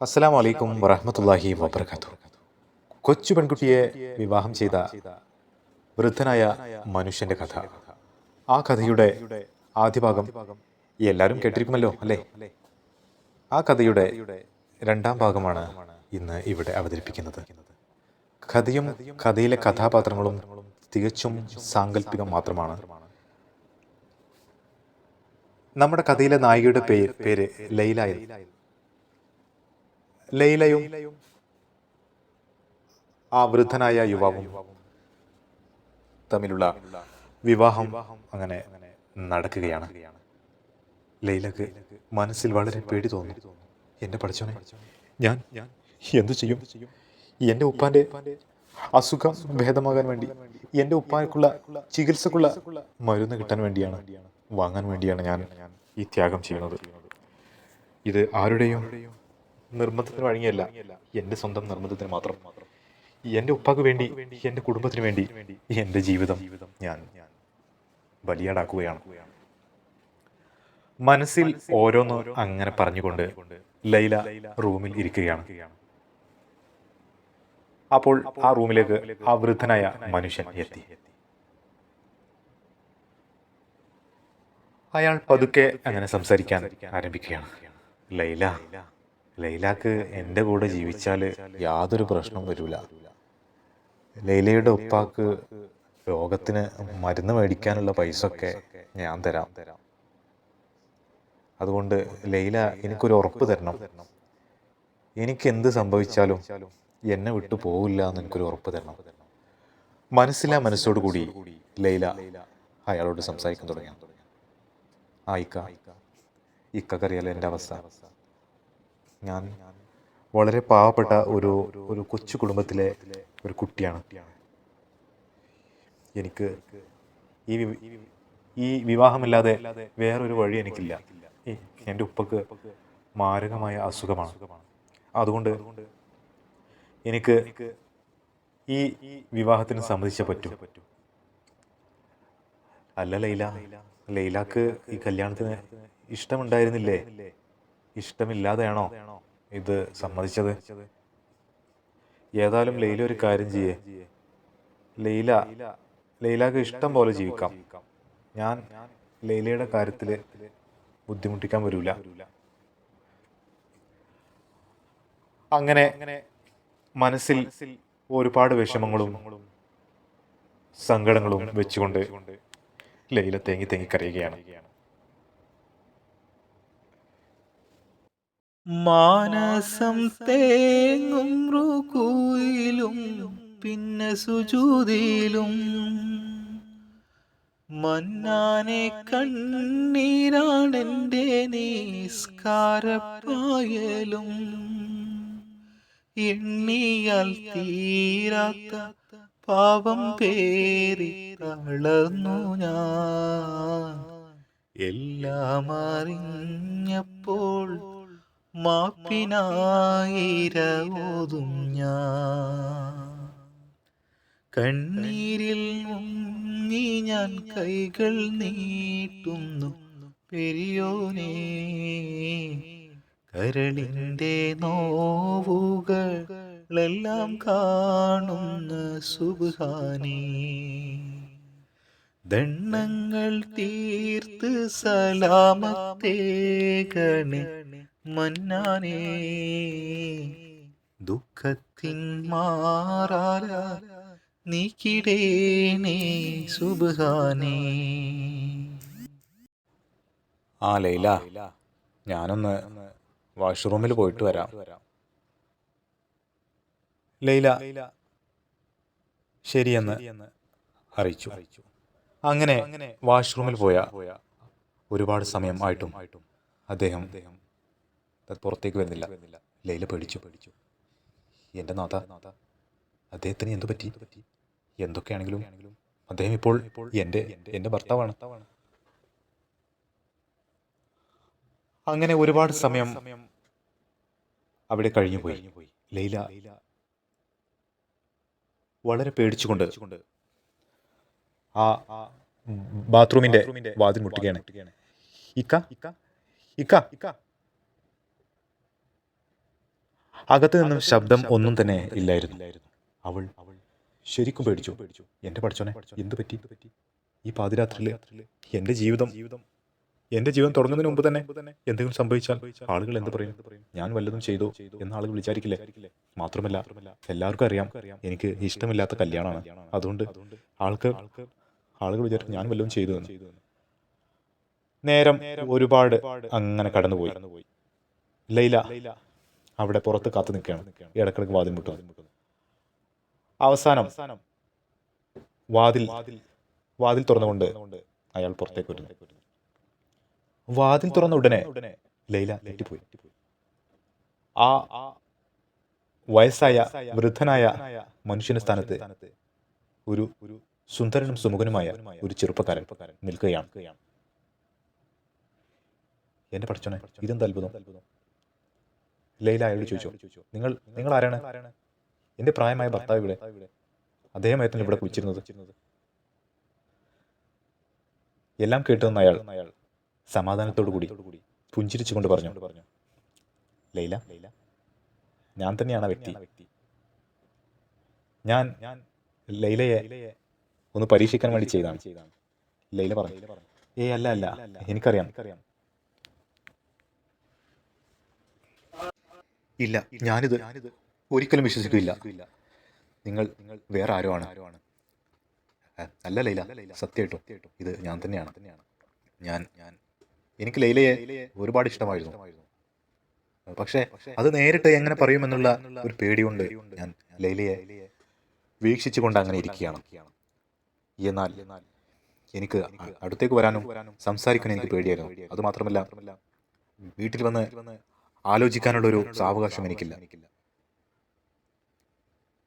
അസ്സലാം വലൈക്കും വറഹമത്തല്ലാഹി വബർക്കാത്തു കൊച്ചു പെൺകുട്ടിയെ വിവാഹം ചെയ്ത വൃദ്ധനായ മനുഷ്യന്റെ കഥ. ആ കഥയുടെ ആദ്യ ഭാഗം എല്ലാവരും കേട്ടിരിക്കുമല്ലോ അല്ലേ? ആ കഥയുടെ രണ്ടാം ഭാഗമാണ് ഇന്ന് ഇവിടെ അവതരിപ്പിക്കുന്നത്. കഥയും കഥയിലെ കഥാപാത്രങ്ങളും തികച്ചും സാങ്കല്പികം മാത്രമാണ്. നമ്മുടെ കഥയിലെ നായികയുടെ പേര് പേര് ലൈലായിരുന്നു ലൈലയും ആ വൃദ്ധനായ യുവാവും തമ്മിലുള്ള വിവാഹം അങ്ങനെ നടക്കുകയാണ്. ലൈലക്ക് മനസ്സിൽ വളരെ പേടി തോന്നി. എന്റെ പഠിച്ചോനെ ഞാൻ എന്തു ചെയ്യും? എന്റെ ഉപ്പാന്റെ അസുഖം ഭേദമാകാൻ വേണ്ടി എന്റെ ഉപ്പാക്കുള്ള ചികിത്സക്കുള്ള മരുന്ന് കിട്ടാൻ വേണ്ടിയാണ് വാങ്ങാൻ വേണ്ടിയാണ് ഞാൻ ഈ ത്യാഗം ചെയ്യുന്നത്. ഇത് ആരുടെയും നിർബന്ധത്തിന് വഴങ്ങിയല്ല. എന്റെ സ്വന്തം നിർബന്ധത്തിന് മാത്രം. എന്റെ ഉപ്പാക്ക് വേണ്ടി എന്റെ കുടുംബത്തിന് വേണ്ടി എന്റെ ജീവിതം ഞാൻ ബലിയാടാക്കുകയാണ്. മനസ്സിൽ ഓരോന്ന് അങ്ങനെ പറഞ്ഞുകൊണ്ട് ലൈല റൂമിൽ ഇരിക്കുകയാണ്. അപ്പോൾ ആ റൂമിലേക്ക് ആ വൃദ്ധനായ മനുഷ്യൻ എത്തി. അയാൾ പതുക്കെ അങ്ങനെ സംസാരിക്കാൻ ആരംഭിക്കുകയാണ്. ലൈല ലൈലാക്ക് എന്റെ കൂടെ ജീവിച്ചാൽ യാതൊരു പ്രശ്നവും വരില്ല ലൈലയുടെ ഉപ്പാക്ക് രോഗത്തിന് മരുന്ന് മേടിക്കാനുള്ള പൈസ ഒക്കെ ഞാൻ തരാം. അതുകൊണ്ട് ലൈല എനിക്കൊരു ഉറപ്പ് തരണം. എനിക്ക് എന്ത് സംഭവിച്ചാലും എന്നെ വിട്ടു പോവില്ല എന്ന് എനിക്കൊരു ഉറപ്പ് തരണം. മനസ്സിലാ മനസ്സോടു കൂടി ലൈല അയാളോട് സംസാരിക്കാൻ തുടങ്ങി. ആ ഇക്ക. ഇക്കറിയാലോ എന്റെ അവസ്ഥ? ഞാൻ വളരെ പാവപ്പെട്ട ഒരു ഒരു കൊച്ചു കുടുംബത്തിലെ ഒരു കുട്ടിയാണ്. എനിക്ക് ഈ ഈ വിവാഹമില്ലാതെ വേറൊരു വഴി എനിക്കില്ല. എന്റെ ഉപ്പക്ക് മാരകമായ അസുഖമാണ്. അതുകൊണ്ട് എനിക്ക് ഈ വിവാഹത്തിന് സമ്മതിച്ചേ പറ്റും. അല്ല ലൈല ലൈലാക്ക് ഈ കല്യാണത്തിന് ഇഷ്ടമുണ്ടായിരുന്നില്ലേ? ഇഷ്ടമില്ലാതെയാണോ ഇത് സമ്മതിച്ചത്? ഏതായാലും ലൈല ഒരു കാര്യം ചെയ്യേ. ലൈല ലൈലാക്ക് ഇഷ്ടം പോലെ ജീവിക്കാം. ഞാൻ ലൈലയുടെ കാര്യത്തിൽ ബുദ്ധിമുട്ടിക്കാൻ വരൂല. അങ്ങനെ മനസ്സിൽ ഒരുപാട് വിഷമങ്ങളും സങ്കടങ്ങളും വെച്ചുകൊണ്ട് ലൈല തേങ്ങി തേങ്ങി കരയുകയാണ്. മാനസം തേങ്ങും റുകുയിലും പിന്നെ സുജൂതിയിലും. മന്നാനെ കണ്ണീരാണെന്റെ നിസ്കാരപ്പായലും എണ്ണിയാൽ തീരാത്ത പാപം പേറി തളർന്നു ഞാൻ. എല്ലാം അറിഞ്ഞപ്പോൾ മാപ്പിനായിരവോതും ഞാൻ. കണ്ണീരിൽ മുങ്ങി ഞാൻ കൈകൾ നീട്ടുന്നു പെരിയോനേ. കരളിന്റെ നോവുകളെല്ലാം കാണുന്ന സുബാനേ ദണ്ണങ്ങൾ തീർത്ത് സലാമത്തേകണേ മന്നാനേ. ദുഃഖത്തിൻ മാറാല നീക്കിടേനേ സുബാനേ ആ ലൈല ഞാനൊന്ന് വാഷ്റൂമിൽ പോയിട്ട് വരാം. ലൈല ശരിയെന്ന് അറിയിച്ചു. അങ്ങനെ വാഷ്റൂമിൽ പോയ ഒരുപാട് സമയം ആയിട്ടും അദ്ദേഹം പുറത്തേക്ക് വരുന്നില്ല. ലൈല പേടിച്ചു. പേടിച്ചു എന്റെ നാഥ അദ്ദേഹത്തിന് എന്തു പറ്റി? പറ്റി എന്തൊക്കെയാണെങ്കിലും അദ്ദേഹം ഇപ്പോൾ ഇപ്പോൾ എന്റെ എന്റെ ഭർത്താവാണ്. അങ്ങനെ ഒരുപാട് സമയം അവിടെ കഴിഞ്ഞു പോയി. ലൈല വളരെ പേടിച്ചുകൊണ്ട് ആ ബാത്റൂമിന്റെ വാതിൽ മുട്ടുകയാണ്. ഇക്ക ഇക്ക ഇക്ക ഇക്ക അകത്ത് നിന്നും ശബ്ദം ഒന്നും തന്നെ ഇല്ലായിരുന്നു. അവൾ അവൾ ശരിക്കും പേടിച്ചു. പേടിച്ചു എന്റെ പഠിച്ചോനെ എന്ത് പറ്റി? ഈ പാതിരാത്രിയിൽ എന്റെ ജീവിതം ജീവിതം എന്റെ ജീവിതം തുടങ്ങുന്നതിന് മുമ്പ് തന്നെ എന്തെങ്കിലും സംഭവിച്ചാൽ ആളുകൾ എന്ത് പറയും? ഞാൻ വല്ലതും ചെയ്തു എന്ന് ആളുകൾ വിചാരിക്കില്ലേ? മാത്രമല്ല എല്ലാവർക്കും അറിയാം എനിക്ക് ഇഷ്ടമില്ലാത്ത കല്യാണമാണ് അതുകൊണ്ട് ആൾക്ക് ആളുകൾ വിചാരിക്കും ഞാൻ വല്ലതും ചെയ്തു എന്ന്. നേരം ഒരുപാട് അങ്ങനെ കടന്നുപോയി. ലൈല അവിടെ പുറത്ത് കാത്തു നിൽക്കുകയാണ്. ഇടക്കിടക്ക് വാതിൽ മുട്ടുന്നു അവസാനം വാതിൽ വാതിൽ തുറന്നുകൊണ്ട് അയാൾ പുറത്തേക്ക് വരുന്നു. വാതിൽ തുറന്ന ഉടനെ ലൈല പോയി ആ വയസ്സായ വൃദ്ധനായ മനുഷ്യന്റെ സ്ഥാനത്ത് ഒരു സുന്ദരനും സുമുഖനുമായ ഒരു ചെറുപ്പക്കാരൻ നിൽക്കുകയാണ്. എന്റെ പഠിച്ചോണേ ഇതെന്ത് അത്ഭുതം? ലൈല അയാളോട് ചോദിച്ചു നിങ്ങൾ നിങ്ങൾ ആരാണ്? എന്റെ പ്രായമായ ഭർത്താവ് ഇവിടെ. അദ്ദേഹമായിരുന്നു ഇവിടെ കുളിച്ചിരുന്നത്. എല്ലാം കേട്ടുവന്ന അയാൾ സമാധാനത്തോടു കൂടി പുഞ്ചിരിച്ചുകൊണ്ട് പറഞ്ഞു ലൈല ഞാൻ തന്നെയാണ് വ്യക്തി. ഞാൻ ലൈലയെ ഒന്ന് പരീക്ഷിക്കാൻ വേണ്ടി ചെയ്താണ് ലൈല പറഞ്ഞു ഏ അല്ല അല്ല എനിക്കറിയാം. ഇല്ല. ഞാനിത് ഒരിക്കലും വിശ്വസിക്കില്ല. നിങ്ങൾ നിങ്ങൾ വേറെ ആരോ ആണ് അല്ല ലൈല. സത്യമായിട്ടും ഇത് ഞാൻ തന്നെയാണ്. തന്നെയാണ്. ഞാൻ ഞാൻ എനിക്ക് ലൈലയെ ഒരുപാട് ഇഷ്ടമായിരുന്നു. പക്ഷേ അത് നേരിട്ട് എങ്ങനെ പറയുമെന്നുള്ള ഒരു പേടിയുണ്ട്. ഞാൻ ലൈലയെ വീക്ഷിച്ചുകൊണ്ട് അങ്ങനെ ഇരിക്കുകയാണ്. എന്നാൽ എനിക്ക് അടുത്തേക്ക് വരാനും സംസാരിക്കാനും എനിക്ക് പേടിയായിരുന്നു. അത് മാത്രമല്ല വീട്ടിൽ വന്ന് ആലോചിക്കാനുള്ള ഒരു സാവകാശം എനിക്കില്ല.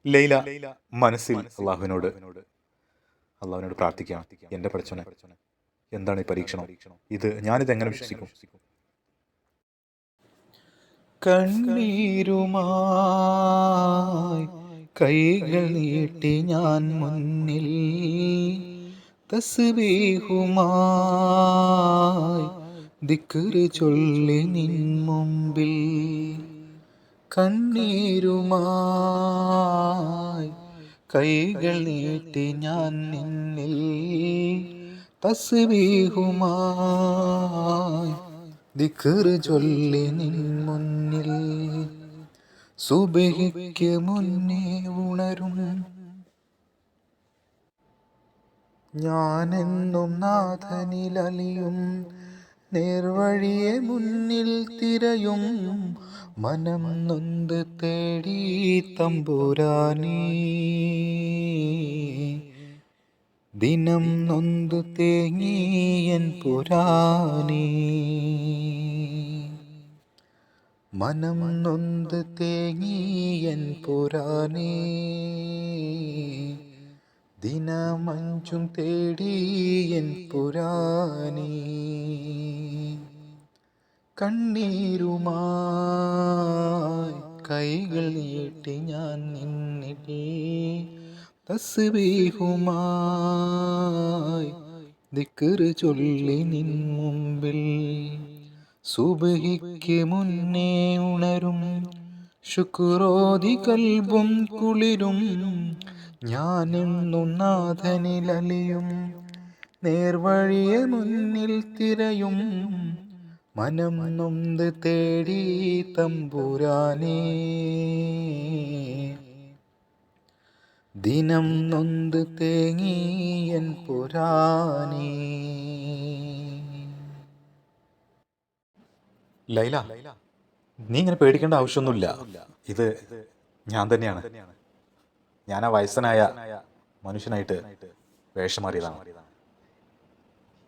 ലൈല മനസ്സിൽ അള്ളാഹുവിനോട് അള്ളാഹുവിനോട് പ്രാർത്ഥിക്കാം. എന്റെ പഠിച്ചോനെ എന്താണ് ഈ പരീക്ഷണം? ഇത് ഞാനിത് എങ്ങനെ വിശ്വസിക്കും? കണ്ണീരുമായി കൈകൾ നീട്ടി ഞാൻ മുന്നിൽ തസ്ബീഹുമായി ദിക്റ് ചൊല്ലി നിൻ മുമ്പിൽ കണ്ണീരുമായി. കൈകൾ നീട്ടി ഞാൻ നിന്നിൽ തസ്ബീഹുമായി. ദിക്റ് ചൊല്ലി നിൻ മുന്നിൽ സുബഹിക്ക് മുന്നേ ഉണരും. ഞാനെന്നും നാഥനിലലിയും നേർവഴിയെ മുന്നിൽ തിരയും മനം നൊന്ത് തേടി തമ്പുരാനി. ദിനം നൊന്തു തേങ്ങിയൻ പുരാനീ. മനം നൊന്ത് തേങ്ങിയൻ പുരാനേ. ദിനമഞ്ചും തേടിയൻ പുരാനി കണ്ണീരുമായി കൈകൾ നീട്ടി ഞാൻ നിന്നിട്ട് തസ്ബീഹുമായി ദിക്കറ് ചൊല്ലി നിൻ മുമ്പിൽ. സുബഹിക്ക് മുന്നേ ഉണരും ശുക്രോതി കൽബും കുളിരും ഞാനെന്നു നാഥനിലലിയും നേർവഴിയെ മുന്നിൽ തിരയും മനം നൊന്ത് തേടി തമ്പുരാനേ. ദിനം നൊന്ത് തേങ്ങി എൻ പുരാനേ. ലൈല നീ ഇങ്ങനെ പേടിക്കേണ്ട ആവശ്യമൊന്നുമില്ല. ഇത് ഞാൻ തന്നെയാണ്. ഞാൻ ആ വയസ്സനായ മനുഷ്യനായിട്ട് വേഷം മാറിയതാണ്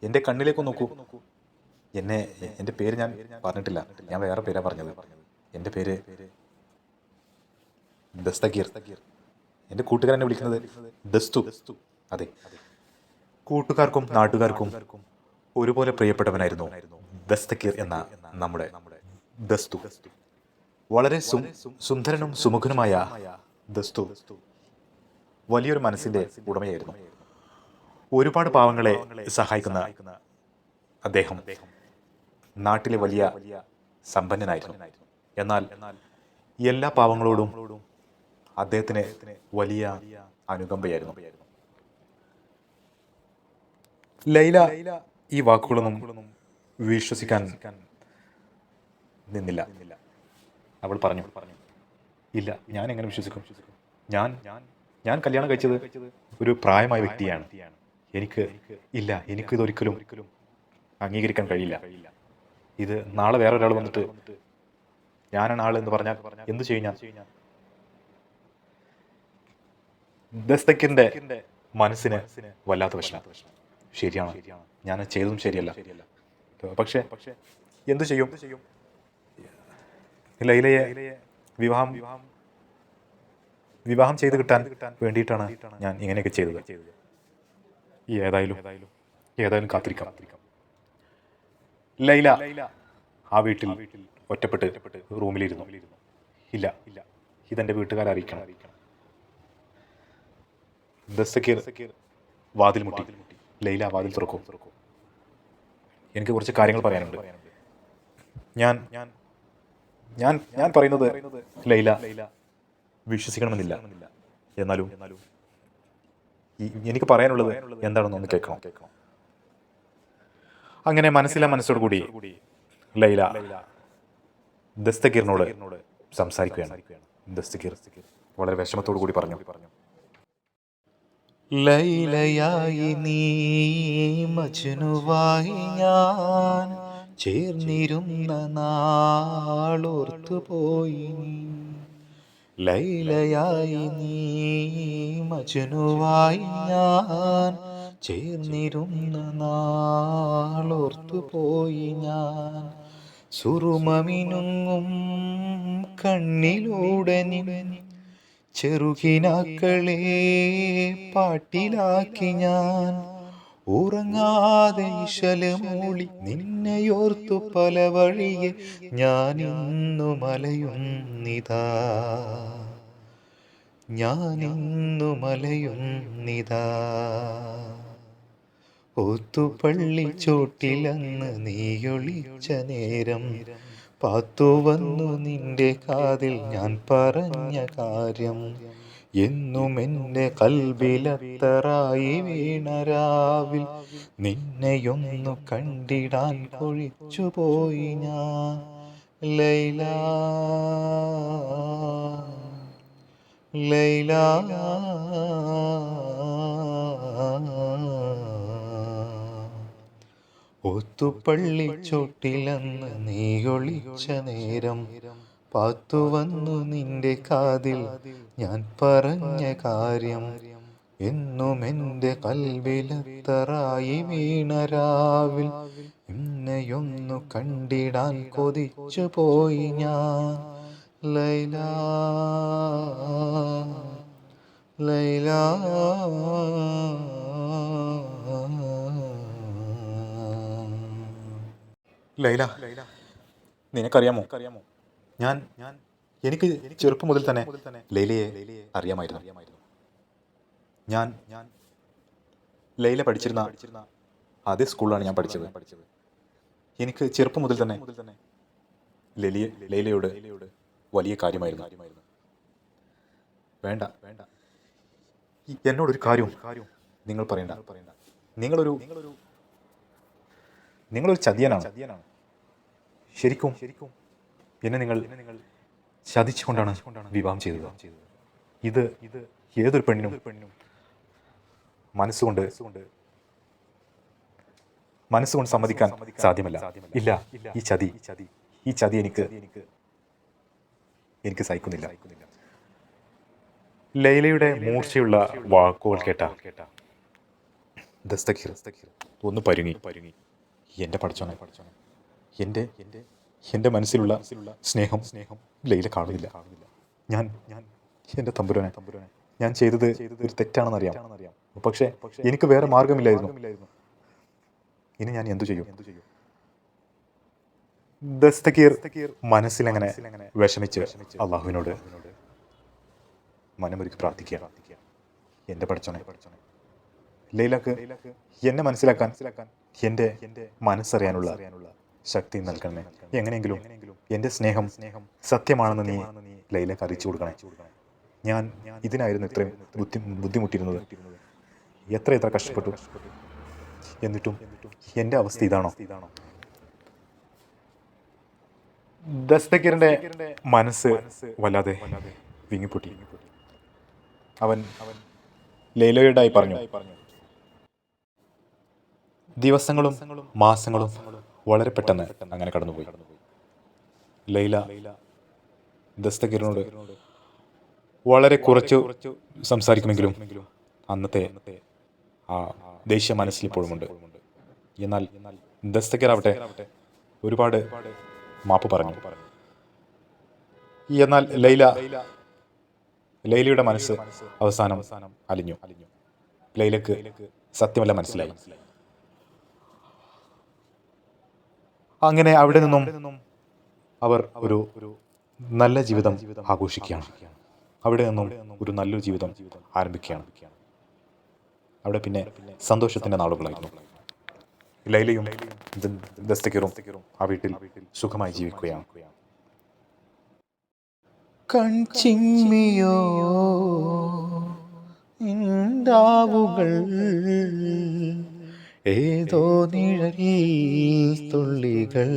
എന്റെ കണ്ണിലേക്ക് നോക്കൂ. എന്നെ എന്റെ പേര് ഞാൻ പറഞ്ഞിട്ടില്ല. ഞാൻ വേറെ പേരാ പറഞ്ഞത്. എന്റെ പേര് ദസ്തഗീർ. എന്റെ കൂട്ടുകാരൻ എന്നെ വിളിക്കുന്നത് ദസ്തു. അതെ. കൂട്ടുകാർക്കും നാട്ടുകാർക്കും ഒരുപോലെ പ്രിയപ്പെട്ടവനായിരുന്നു ദസ്തഗീർ എന്ന നമ്മുടെ ദസ്തു. വളരെ സുന്ദരനും സുമുഖനുമായ ദസ്തു. വലിയൊരു മനസ്സിന്റെ ഉടമയായിരുന്നു. ഒരുപാട് പാവങ്ങളെ സഹായിക്കുന്ന അദ്ദേഹം നാട്ടിലെ വലിയ സമ്പന്നനായിരുന്നു. എന്നാൽ എല്ലാ പാവങ്ങളോടും അദ്ദേഹത്തിന് വലിയ അനുകമ്പയായിരുന്നു. ലൈല ഈ വാക്കുകളൊന്നും വിശ്വസിക്കാൻ നിന്നില്ല. അവൾ പറഞ്ഞു ഇല്ല ഞാൻ എങ്ങനെ വിശ്വസിക്കും? ഞാൻ ഞാൻ കല്യാണം കഴിച്ചത് ഒരു പ്രായമായ വ്യക്തിയാണ്. എനിക്ക് ഇല്ല എനിക്കിതൊരിക്കലും അംഗീകരിക്കാൻ കഴിയില്ല. ഇത് നാളെ വേറെ ഒരാൾ വന്നിട്ട് ഞാനാണ് ആൾ എന്ന് പറഞ്ഞാൽ എന്ത് ചെയ്യും ഞാൻ? ദസ്തക്കിന്റെ മനസ്സിന് വല്ലാത്ത വിഷമം. ശരിയാണ്? ഞാൻ ചെയ്തതും ശരിയല്ല. പക്ഷെ എന്ത് ചെയ്യും? ലൈലയെ വിവാഹം വിവാഹം ചെയ്ത് കിട്ടാൻ വേണ്ടിയിട്ടാണ് ഞാൻ ഇങ്ങനെയൊക്കെ ചെയ്തത്. ഈ ഏതായാലും ഏതായാലും കാത്തിരിക്കാം. ലൈല ആ വീട്ടിൽ ഒറ്റപ്പെട്ട് റൂമിലിരുന്നു. ഇല്ല ഇല്ല ഇതെന്റെ വീട്ടുകാരെ അറിയിക്കണം. ദസ്തക്കീർ വാതിൽ മുട്ടി. ലൈല വാതിൽ തുറക്കും. എനിക്ക് കുറച്ച് കാര്യങ്ങൾ പറയാനുണ്ട്. ഞാൻ ഞാൻ ഞാൻ പറയുന്നത് ലൈല വിശ്വസിക്കണമെന്നില്ല. എന്നാലും എനിക്ക് പറയാനുള്ളത് എന്താണെന്ന് ഒന്ന് കേൾക്കണം. അങ്ങനെ മനസ്സില മനസ്സോട് കൂടി ലൈല ദസ്തഗീറിനോട് സംസാരിക്കുകയാണ്. ദസ്തഗീർ വളരെ വിഷമത്തോടു കൂടി പറഞ്ഞു. ലൈലയായി നീ ഞാൻ ചേർന്നിരുന്ന നാളോർത്തുപോയി. നീ. ലൈലയായി നീ മജനുവായി ഞാൻ ചേർന്നിരുന്ന നാളോർത്തുപോയി ഞാൻ. സുറുമമിനുങ്ങും കണ്ണിലൂടെ നിവനി ചെറുകിനാക്കളെ പാട്ടിലാക്കി ഞാൻ. ഉറങ്ങാതെ ഇശലമൂളി നിന്നെയോർത്തു പല വഴിയെ ഞാൻ ഇന്നു മലയുന്നിതാ. ഞാനിന്നു മലയുന്നിതാ. ഒത്തുപള്ളി ചോട്ടിലന്ന് നീയൊളിച്ച നേരം പാത്തു വന്നു നിന്റെ കാതിൽ ഞാൻ പറഞ്ഞ കാര്യം. എന്നും എന്റെ കൽവിലത്തറായി വീണരാവിൽ നിന്നെയൊന്നു കണ്ടിടാൻ കൊഴിച്ചു പോയി ഞാൻ. ലൈല ലൈല. ഒത്തുപള്ളി ചോട്ടിലന്ന് നീ ഒളിച്ച നേരം പാത്തു വന്നു നിന്റെ കാതിൽ. ഞാൻ പറഞ്ഞ കാര്യം എന്നും എന്റെ കൽവിലത്തറായി വീണരാവിൽ എന്നെയൊന്നു കണ്ടിടാൻ കൊതിച്ചു പോയി ഞാൻ. ലൈല ലൈല. ലൈല നിനക്കറിയാമോ? ഞാൻ ഞാൻ എനിക്ക് ചെറുപ്പം മുതൽ തന്നെ ലൈലയെ അറിയാമായിരുന്നു. ഞാൻ ഞാൻ ലൈല പഠിച്ചിരുന്ന അതേ സ്കൂളിലാണ് ഞാൻ പഠിച്ചത്. എനിക്ക് ചെറുപ്പം മുതൽ തന്നെ ലലിയ ലൈലയോട് വലിയ കാര്യമായിരുന്നു. വേണ്ട. വേണ്ട എന്നോടൊരു കാര്യവും കാര്യവും നിങ്ങൾ പറയണ്ട. നിങ്ങളൊരു നിങ്ങളൊരു ചതിയനാണ്. ശരിക്കും ശരിക്കും എന്നെ നിങ്ങൾ ചതിച്ചുകൊണ്ടാണ് വിവാഹം ചെയ്തത്. ഇത് ഇത് ഏതൊരു പെണ്ണിനും പെണ്ണിനും മനസ്സുകൊണ്ട് മനസ്സുകൊണ്ട് സമ്മതിക്കാൻ സാധ്യമല്ല. ഇല്ല ഈ ചതി ഈ ചതി എനിക്ക് എനിക്ക് സഹിക്കുന്നില്ല. ലൈലയുടെ മൂർച്ചയുള്ള വാക്കുകൾ കേട്ട ദസ്തഖീർ ഒന്ന് പരുങ്ങി. പരുങ്ങി എന്റെ പഠിച്ചോനെ പഠിച്ചോനെ എന്റെ എന്റെ എന്റെ മനസ്സിലുള്ള സ്നേഹം സ്നേഹം ലൈല കാണുന്നില്ല. ഞാൻ ഞാൻ എന്റെ തമ്പുരാനെ തമ്പുരാനെ ഞാൻ ചെയ്തത് ഒരു തെറ്റാണെന്ന് അറിയാം പക്ഷേ എനിക്ക് വേറെ മാർഗമില്ലായിരുന്നു. ഇനി ഞാൻ എന്തു ചെയ്യും? എന്തു ചെയ്യും ദസ്തക്കീർ മനസ്സിലങ്ങനെ വിഷമിച്ച് അള്ളാഹുവിനോട് മനമൊരുക്കി പ്രാർത്ഥിക്കുക. എന്റെ പഠിച്ചോനെ പഠിച്ചോനെ ലൈലക്ക് എന്നെ മനസ്സിലാക്കാൻ എന്റെ എന്റെ മനസ്സറിയാനുള്ള ശക്തി നൽകണമേ. എങ്ങനെയെങ്കിലും എന്റെ സ്നേഹം സത്യമാണെന്ന് നീ ലൈല അറിയിച്ചു കൊടുക്കണേ. ഞാൻ ഇതിനായിരുന്നു ഇത്രയും ബുദ്ധി ബുദ്ധിമുട്ടിയിരുന്നത് എത്ര എത്ര കഷ്ടപ്പെട്ടു. എന്നിട്ടും എന്റെ അവസ്ഥ ഇതാണോ? ദസ്തക്കിറിന്റെ മനസ്സ് വല്ലാതെ വിങ്ങിപ്പൊട്ടി. അവൻ ലൈലയോടായി പറഞ്ഞു ദിവസങ്ങളും മാസങ്ങളും വളരെ പെട്ടെന്ന് അങ്ങനെ കടന്നുപോയി. ലൈല ദസ്തഗീറിനോട് വളരെ കുറച്ച് സംസാരിക്കുമെങ്കിലും അന്നത്തെ ആ ദേഷ്യ മനസ്സിൽ ഇപ്പോഴുമുണ്ട് എന്നാൽ ദസ്തഗീറാവട്ടെ ഒരുപാട് മാപ്പ് പറഞ്ഞു. എന്നാൽ ലൈല ലൈലയുടെ മനസ്സ് അവസാനം അലിഞ്ഞു. ലൈലക്ക് സത്യമല്ല മനസ്സിലായി. അങ്ങനെ അവിടെ നിന്നും അവർ ഒരു നല്ല ജീവിതം ആഘോഷിക്കുകയാണ്. അവിടെ നിന്നും ഒരു നല്ലൊരു ജീവിതം ആരംഭിക്കുകയാണ്. അവിടെ പിന്നെ സന്തോഷത്തിന്റെ നാളുകളായിരുന്നു. ലൈലയും ദസ്തക്കിറും ആ വീട്ടിൽ സുഖമായി ജീവിക്കുകയാണ്. കൺചിമ്മിയോ ഉണ്ടാവുകൾ ഏതോ നിഴലിൽ തുള്ളികൾ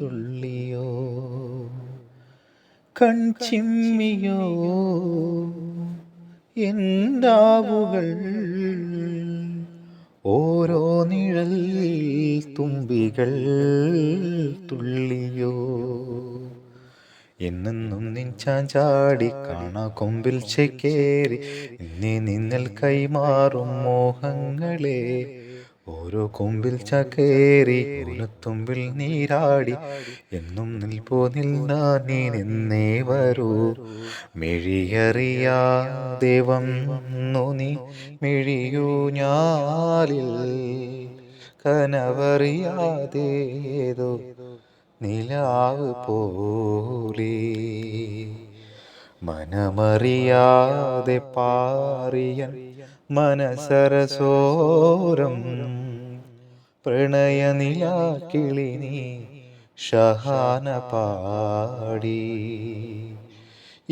തുള്ളിയോ കൺചിമ്മിയോ എന്താവുകൾ ഓരോ നിഴൽ തുമ്പികൾ തുള്ളിയോ. എന്നെന്നും നിൻചാൻ ചാടി കാണാ കൊമ്പിൽ ചേക്കേറി എന്നെ നിന്നൽ കൈമാറും മോഹങ്ങളെ. ഓരോ കൊമ്പിൽ ചക്കേറി തുമ്പിൽ നീരാടി. എന്നും നിൽപ്പോ നിൽന്നാ നീ നിന്നേ വരൂ. മെഴിയറിയാ വന്നു നീ മിഴിയൂ ഞാലിൽ കനവറിയാതേതോ. നിലാവ് പോലെ മനമറിയാതെ പാറിയൻ മനസരസോരം പ്രണയനിലാക്കിളി നീ ഷഹാന പാടി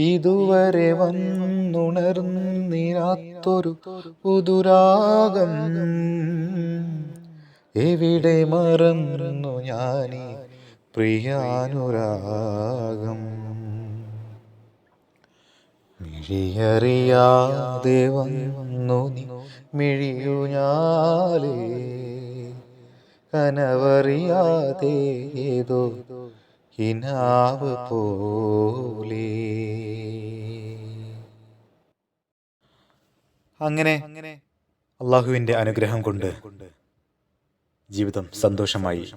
ഇതുവരെ വന്നുണർന്നിരാത്തൊരു പുതുരാഗം എവിടെ മറന്നു ഞാനീ പ്രിയാനുരാഗം. മിഴിയറിയാതെ വന്നു നീ മിഴിയു ഞാലേ കനവറിയാതെ ഏതോ ഹിനാവ് പോലെ. അങ്ങനെ അള്ളാഹുവിന്റെ അനുഗ്രഹം കൊണ്ട് ജീവിതം സന്തോഷമായി.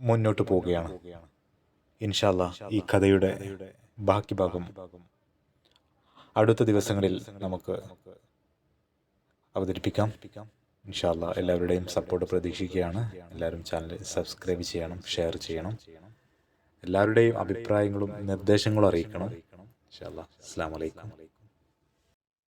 മുന്നോട്ട് പോവുകയാണ്. ഇൻഷാല്ല ഈ കഥയുടെ ബാക്കി ഭാഗം അടുത്ത ദിവസങ്ങളിൽ നമുക്ക് അവതരിപ്പിക്കാം. ഇൻഷാല്ല എല്ലാവരുടെയും സപ്പോർട്ട് പ്രതീക്ഷിക്കുകയാണ്. എല്ലാവരും ചാനൽ സബ്സ്ക്രൈബ് ചെയ്യണം ഷെയർ ചെയ്യണം. എല്ലാവരുടെയും അഭിപ്രായങ്ങളും നിർദ്ദേശങ്ങളും അറിയിക്കണം. ഇൻഷാല്ല അസ്സാം വലൈക്കും